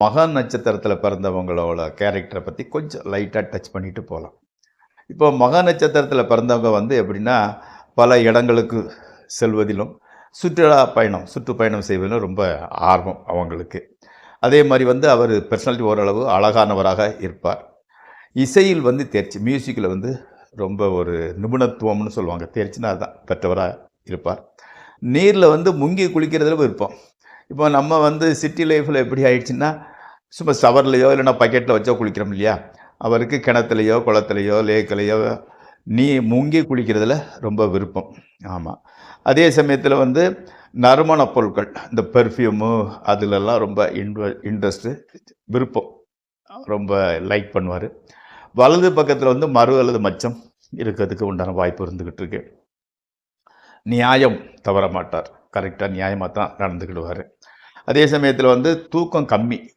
மகா நட்சத்திரத்தில் பிறந்தவங்களோட கேரக்டரை பற்றி கொஞ்சம் லைட்டாக டச் பண்ணிட்டு போகலாம் இப்போ மகா நட்சத்திரத்தில் பிறந்தவங்க வந்து எப்படின்னா பல இடங்களுக்கு செல்வதிலும் சுற்றுலா பயணம் சுற்றுப்பயணம் செய்வதிலும் ரொம்ப ஆர்வம் அவங்களுக்கு. அதே மாதிரி வந்து அவர் பர்சனாலிட்டி ஓரளவு அழகானவராக இருப்பார். இசையில் வந்து தேர்ச்சி மியூசிக்கில் வந்து ரொம்ப ஒரு நிபுணத்துவம்னு சொல்லுவாங்க. தேர்ச்சினா அதுதான் பெற்றவராக இருப்பார். நீரில் வந்து முங்கி குளிக்கிறதுல விருப்பம். இப்போ நம்ம வந்து சிட்டி லைஃப்பில் எப்படி ஆயிடுச்சுன்னா சும்மா சவர்லேயோ இல்லைன்னா பக்கெட்டில் வச்சோ குளிக்கிறோம் இல்லையா? அவருக்கு கிணத்துலையோ குளத்துலையோ லேக்கிலையோ நீ முங்கி குளிக்கிறதுல ரொம்ப விருப்பம். ஆமாம் அதே சமயத்தில் வந்து நறுமண பொருட்கள் இந்த பெர்ஃப்யூமு அதிலெல்லாம் ரொம்ப இன்வ இன்ட்ரெஸ்ட்டு விருப்பம். ரொம்ப லைக் பண்ணுவார். வலது பக்கத்தில் வந்து மறு அல்லது மச்சம் இருக்கிறதுக்கு உண்டான வாய்ப்பு இருந்துக்கிட்டு இருக்கு. நியாயம் தவற மாட்டார் கரெக்டாக நியாயமாக தான் நடந்துக்கிடுவார். அதே சமயத்தில் வந்து தூக்கம் கம்மி.